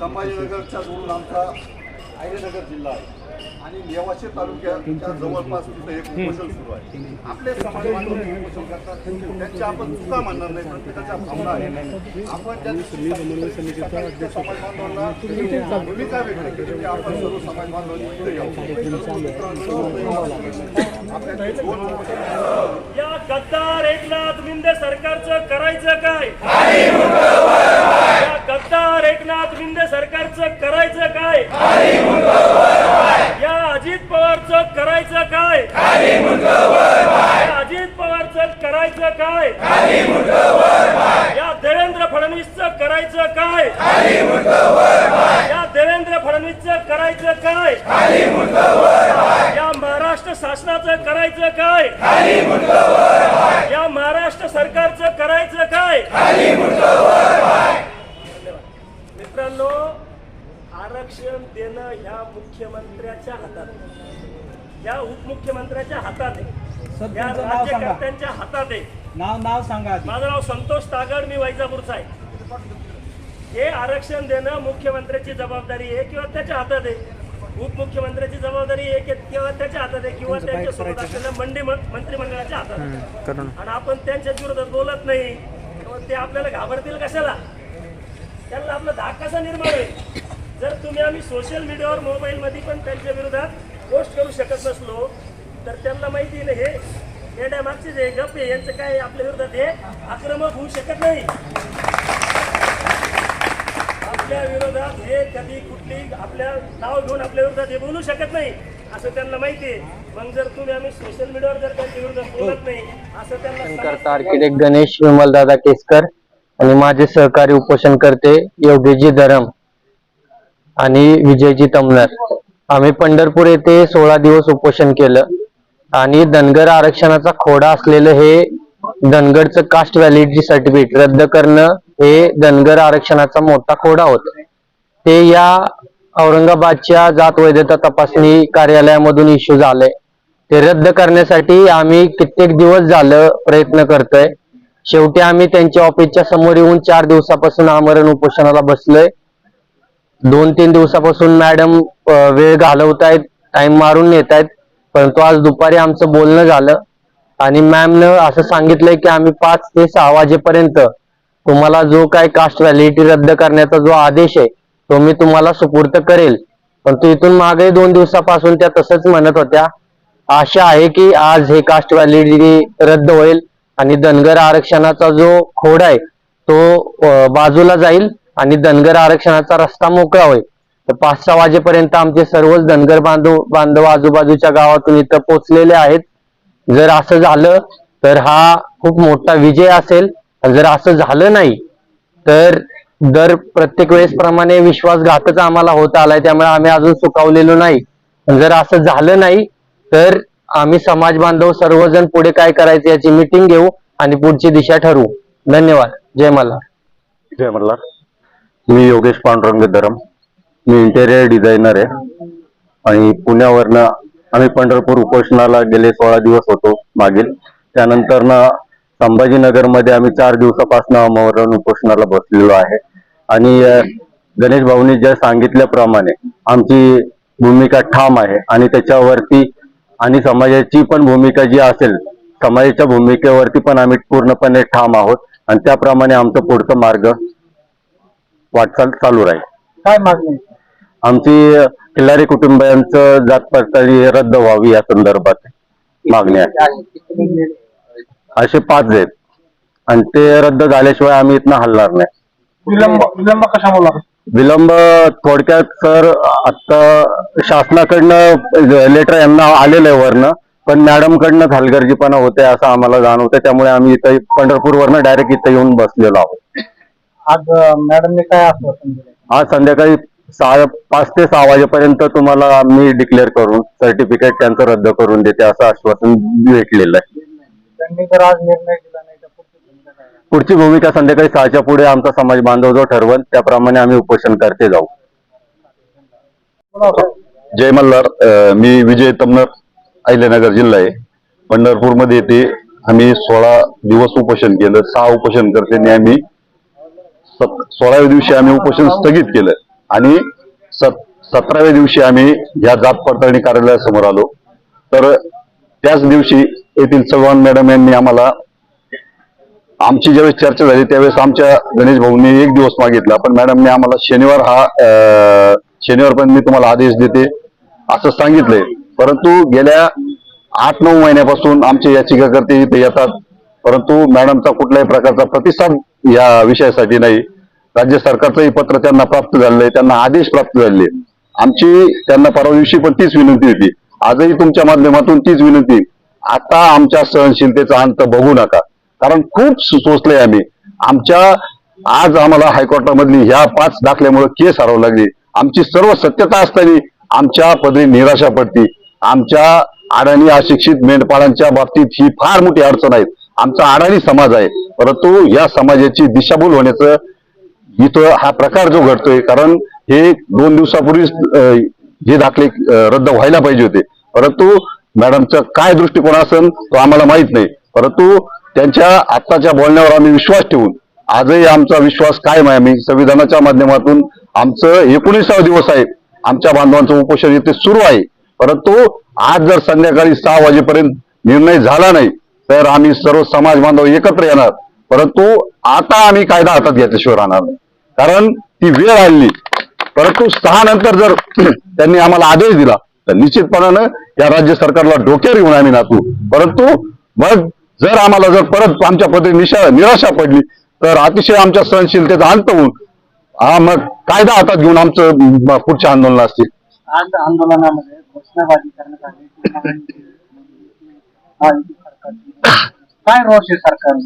संभाजीनगरच्या जोडून आमचा आयनगर जिल्हा आहे. आणि नेवासे तालुक्याच्या जवळपास तिथं एक उपोषण सुरू आहे. आपले समाज बांधव उपोषण करतात. त्यांच्या आपण चुका म्हणणार नाही. प्रत्येकाच्या भावना आहे आपण ज्या त्या समाज बांधवांना भूमिका व्यक्त केली की आपण सर्व समाज बांधवांनी इथे यावं. या गद्दार एकनाथ शिंदे सरकारचं करायचं काय? गद्दार एकनाथ शिंदे सरकारचं करायचं काय? या अजित पवारचं करायचं काय? या अजित पवारचं करायचं काय? या देवेंद्र फडणवीसचं करायचं काय? या देवेंद्र फडणवीसचं करायचं काय? या महाराष्ट्र शासनाचं करायचं काय या महाराष्ट्र सरकारचं करायचं काय मित्रांनो आरक्षण देणं ह्या मुख्यमंत्र्याच्या हातात. या उपमुख्यमंत्र्याच्या हातात आहे या तुमचं नाव सांगा. राज्यकर्त्यांच्या हातात आहे नाव नाव सांगा. माझं नाव संतोष तागड मी वैजापूरचा आहे हे आरक्षण देणं मुख्यमंत्र्याची जबाबदारी आहे किंवा त्याच्या हातात आहे? उपमुख्यमंत्र्याची जबाबदारी आहे की- किंवा त्याच्या हातात आहे किंवा त्यांच्यासोबत असलेल्या मंडी मंत्रिमंडळाच्या हातात आहे. आणि आपण त्यांच्या विरोधात बोलत नाही. ते आपल्याला घाबरतील कशाला? त्यांना आपला धाक कसा निर्माण होईल? जर तुम्ही आम्ही सोशल मीडियावर मोबाईलमध्ये पण त्यांच्या विरोधात पोस्ट करू शकत नसलो तर त्यांना माहिती आहे ना हे येड्या मागचे जे गप आहे यांचं काय आपल्या विरोधात हे आक्रमक होऊ शकत नाही आपल्या विरोधात हे कधी कुठली आपल्या नाव घेऊन आपल्या विरोधात हे बोलू शकत नाही असं त्यांना माहिती आहे मग जर तुम्ही आम्ही सोशल मीडियावर जर त्यांच्या विरोधात बोलत नाही असं त्यांना. करता आर्किटेक्ट गणेश विमलदादा केसकर आणि माझे सहकारी उपोषण करते योगेशजी धरम आणि विजयजी तमनर आम्ही पंढरपूर येथे सोळा दिवस उपोषण केलं. आणि धनगर आरक्षणाचा खोडा असलेलं हे धनगरचं कास्ट व्हॅलिडिटी सर्टिफिकेट रद्द करणं हे धनगर आरक्षणाचा मोठा खोडा होता. ते या औरंगाबादच्या जात वैधता तपासणी कार्यालयामधून इश्यू झालंय. ते रद्द करण्यासाठी आम्ही कित्येक दिवस झालं प्रयत्न करतोय. शेवटी आम्ही त्यांच्या ऑफिसच्या समोर येऊन चार दिवसापासून आमरण उपोषणाला बसलोय. दोन तीन दिवसापासून मॅडम वेळ घालवतायत टाइम मारून येत आहेत परंतु आज दुपारी आमचं बोलणं झालं आणि मॅमनं असं सांगितलंय की आम्ही पाच ते सहा वाजेपर्यंत तुम्हाला जो काय कास्ट व्हॅलिडिटी रद्द करण्याचा जो आदेश आहे तो मी तुम्हाला सुपूर्त करेल. परंतु इथून मागे दोन दिवसापासून त्या तसंच म्हणत होत्या. आशा आहे की आज हे कास्ट व्हॅलिडिटी रद्द होईल आणि धनगर आरक्षणाचा जो खोड आहे तो बाजूला जाईल. आणि धनगर आरक्षणाचा रस्ता मोकळा होईल. तर पाच सहा वाजेपर्यंत आमचे सर्वच धनगर बांधव बांधव आजूबाजूच्या गावातून इथं पोचलेले आहेत. जर असं झालं तर हा खूप मोठा विजय असेल. जर असं झालं नाही तर दर प्रत्येक वेळेस प्रमाणे विश्वासघातच आम्हाला होत आलाय. त्यामुळे आम्ही अजून सुकावलेलो नाही. जर असं झालं नाही तर आम्ही समाज बांधव सर्वजण पुढे काय करायचं याची मिटिंग घेऊ आणि पुढची दिशा ठरवू. धन्यवाद. जय मल्हार. जय मल्हार. मी योगेश पांडुरंग धरम मी इंटेरियर डिझायनर आहे. आणि पुण्यावरनं आम्ही पंढरपूर उपोषणाला गेले सोळा दिवस होतो मागील. त्यानंतर ना संभाजीनगरमध्ये आम्ही चार दिवसापासून अमरण उपोषणाला बसलेलो आहे. आणि गणेश भाऊनी ज्या सांगितल्याप्रमाणे आमची भूमिका ठाम आहे आणि त्याच्यावरती आणि समाजाची पण भूमिका जी असेल समाजाच्या भूमिकेवरती पण आम्ही पूर्णपणे ठाम आहोत. आणि त्याप्रमाणे आमचं पुढचं मार्ग वाटचाल चालू राहील. काय मागणी आमची खिल्लारी कुटुंबियांचं जात पडताळणी रद्द व्हावी या संदर्भात मागणी आहे. असे पाच आहेत. आणि ते रद्द झाल्याशिवाय आम्ही इथनं हलणार नाही. विलंब विलंब कशामुळे विलंब थोडक्यात सर आता शासनाकडनं लेटर यांना आलेलं आहे वरनं पण मॅडम कडनं हलगर्जीपणा होते असं आम्हाला जाणवतं त्यामुळे आम्ही इथं पंढरपूरवरनं डायरेक्ट इथं येऊन बसलेलो आहोत. आज मॅडमने काय आश्वासन दिलं आज संध्याकाळी सहा पाच ते सहा वाजेपर्यंत तुम्हाला मी डिक्लेअर करून सर्टिफिकेट त्यांचं रद्द करून देते असं आश्वासन भेटलेलं आहे त्यांनी जर आज निर्णय दिला नाही तर पुढची भूमिका काय आहे? पुढची भूमिका संध्याकाळी सहाच्या पुढे आमचा समाज बांधव जो ठरवल त्याप्रमाणे आम्ही उपोषण करते जाऊ बोला. जय मल्हार अ, मी विजय तमनर अहिल्यानगर जिल्हा आहे पंढरपूरमध्ये येथे आम्ही सोळा दिवस उपोषण केलं सहा उपोषण करते आम्ही सोळाव्या दिवशी आम्ही उपोषण स्थगित केलं. आणि सतराव्या दिवशी आम्ही या जात पडताळणी कार्यालयासमोर आलो. तर त्याच दिवशी येथील चव्हाण मॅडम यांनी आम्हाला आमची ज्यावेळेस चर्चा झाली त्यावेळेस आमच्या गणेश भाऊंनी एक दिवस मागितला. पण मॅडमने आम्हाला शनिवार हा शनिवारपर्यंत शनिवार पण मी तुम्हाला आदेश देते असं सांगितलंय. परंतु गेल्या आठ नऊ महिन्यापासून आमचे याचिकाकर्ते इथे येतात. परंतु मॅडमचा कुठल्याही प्रकारचा प्रतिसाद या विषयासाठी नाही. राज्य सरकारचंही पत्र त्यांना प्राप्त झालेलं आहे त्यांना आदेश प्राप्त झालेले आमची त्यांना परवा दिवशी पण तीच विनंती होती. आजही तुमच्या माध्यमातून तीच विनंती आता आमच्या सहनशीलतेचा अंत बघू नका. कारण खूप सोचलंय आम्ही. आमच्या आज आम्हाला हायकोर्टामधली ह्या पाच दाखल्यामुळे केस हरवू लागली. आमची सर्व सत्यता असताना आमच्या पदरी निराशा पडती. आमच्या अडाणी अशिक्षित मेंढपाळांच्या बाबतीत ही फार मोठी अडचण आहे. आमचा अडाणी समाज आहे. परंतु या समाजाची दिशाभूल होण्याचं इथं हा प्रकार जो घडतोय कारण हे दोन दिवसापूर्वीच हे दाखले रद्द व्हायला पाहिजे होते. परंतु मॅडमचा काय दृष्टिकोन असेल तो आम्हाला माहीत नाही. परंतु त्यांच्या आत्ताच्या बोलण्यावर आम्ही विश्वास ठेवून आजही आमचा विश्वास कायम आहे. आम्ही संविधानाच्या माध्यमातून आमचं एकोणीसावा दिवस आहे. आमच्या बांधवांचं उपोषण इथे सुरू आहे. परंतु आज जर संध्याकाळी सहा वाजेपर्यंत निर्णय झाला नाही तर आम्ही सर्व समाज बांधव एकत्र येणार. परंतु आता आम्ही कायदा हातात घेतल्याशिवाय राहणार नाही. कारण ती वेळ आली. परंतु सहा नंतर जर त्यांनी आम्हाला आदेश दिला तर निश्चितपणानं या राज्य सरकारला डोक्यावर येऊन आम्ही नाचू. परंतु मग जर आम्हाला जर परत आमच्या पद्धती निशा निराशा पडली तर अतिशय आमच्या सहनशीलतेचा अंत होऊन हा मग कायदा हातात घेऊन आमचं पुढच्या आंदोलन असतील. आज आंदोलनामध्ये घोषणाबाजी करण्यात आली. काय रोष आहे सरकार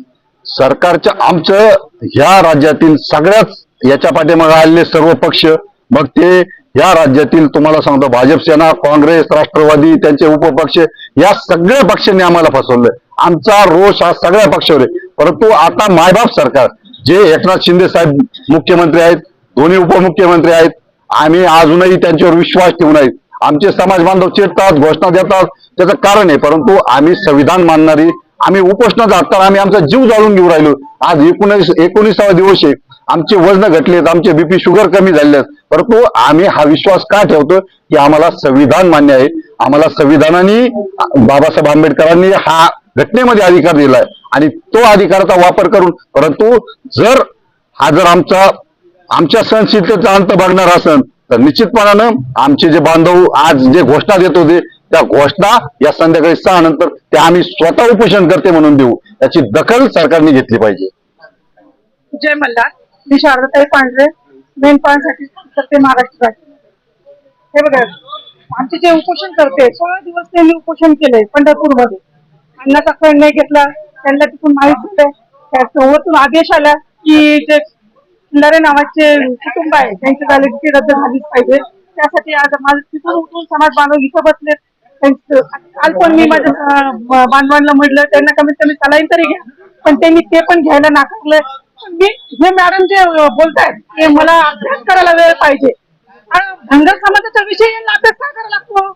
सरकारच्या आमचं ह्या राज्यातील सगळ्याच याच्या पाठीमागे आलेले सर्व पक्ष मग ते या राज्यातील तुम्हाला सांगतो भाजप सेना काँग्रेस राष्ट्रवादी त्यांचे उपपक्ष या सगळ्या पक्षांनी आम्हाला फसवलंय. आमचा रोष हा सगळ्या पक्षावर आहे. परंतु आता मायबाप सरकार जे एकनाथ शिंदे साहेब मुख्यमंत्री आहेत दोन्ही उपमुख्यमंत्री आहेत आम्ही अजूनही त्यांच्यावर विश्वास ठेवून आहेत आमचे समाज बांधव चिडतात घोषणा देतात त्याचं कारण आहे. परंतु आम्ही संविधान मानणारी आम्ही उपोषण जातात आम्ही आमचा जीव जाळून घेऊ राहिलो. आज एकोणीस एकोणीसावा दिवस आहे. आमचे वजन घटलेत आमचे बीपी शुगर कमी झाले आहेत. परंतु आम्ही हा विश्वास का ठेवतो? की आम्हाला संविधान मान्य आहे. आम्हाला संविधानाने बाबासाहेब आंबेडकरांनी हा घटनेमध्ये अधिकार दिलाय. आणि तो अधिकाराचा वापर करून परंतु जर हा जर आमचा आमच्या सहनशीलतेचा अंत बघणार असेल तर निश्चितपणानं आमचे जे बांधव आज जे घोषणा देत होते त्या घोषणा या संध्याकाळी सहा नंतर त्या आम्ही स्वतः उपोषण करते म्हणून देऊ. याची दखल सरकारने घेतली पाहिजे. जय मल्हार. मी शारदाताई पांढरे मेंढपाळांसाठी करते महाराष्ट्र राज्य. हे बघा आमचे जे उपोषण करते सोळा दिवस त्यांनी उपोषण केलंय पंढरपूरमध्ये. अन्नाचा खंड नाही घेतला त्यांना तिथून माहीत झालंय त्या आदेश आला की जे खिल्लारे नावाचे कुटुंब आहे त्यांची व्हॅलिडिटी रद्द झालीच पाहिजे. त्यासाठी आज माझं तिथून उठून समाज बांधव इथं बसलेत. काल पण मी माझ्या बांधवांना म्हटलं त्यांना कमीत कमी सलाईन तरी घ्या. पण त्यांनी ते पण घ्यायला नाकारलं. मी हे मॅडम जे बोलतायत ते मला अभ्यास करायला वेळ पाहिजे. धनगर समाजाच्या विषयी यांना अभ्यास का करायला लागतो?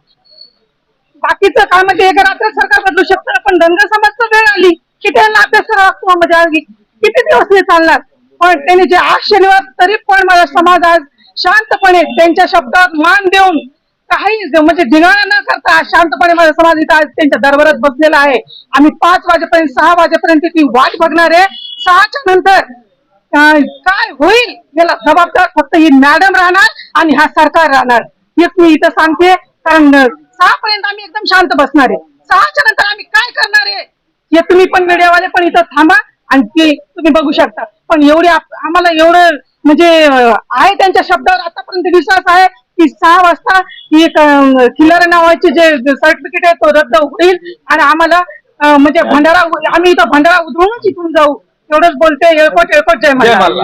बाकीचं काय म्हणजे एक रात्र सरकार बदलू शकतं पण धनगर समाजचा वेळ आली की त्यांना अभ्यास करावा लागतो म्हणजे किती दिवस हे चालणार? पण त्यांनी जे आज शनिवार तरी पण माझा समाज आज शांतपणे त्यांच्या शब्दात मान देऊन काही म्हणजे ढिगाणा न करता शांतपणे माझा समाज इथं आज त्यांच्या दरबारात बसलेला आहे. आम्ही पाच वाजेपर्यंत सहा वाजेपर्यंत ती वाट बघणार आहे. सहाच्या नंतर काय होईल याला जबाबदार फक्त ही मॅडम राहणार आणि हा सरकार राहणार. हेच मी इथं सांगते. कारण सहा पर्यंत आम्ही एकदम शांत बसणार आहे. सहाच्या नंतर आम्ही काय करणार आहे? हे तुम्ही पण मीडियावाले पण इथं थांबा आणि ते तुम्ही बघू शकता. पण एवढे आम्हाला एवढं म्हणजे आहे त्यांच्या शब्दावर आतापर्यंत विश्वास आहे. की सहा वाजता ही एक नावाचे जे सर्टिफिकेट आहे तो रद्द होईल आणि आम्हाला म्हणजे भंडारा आम्ही इथं भंडारा उधळूनच इथून जाऊ. एवढंच बोलते येळकोट येळकोट जय मला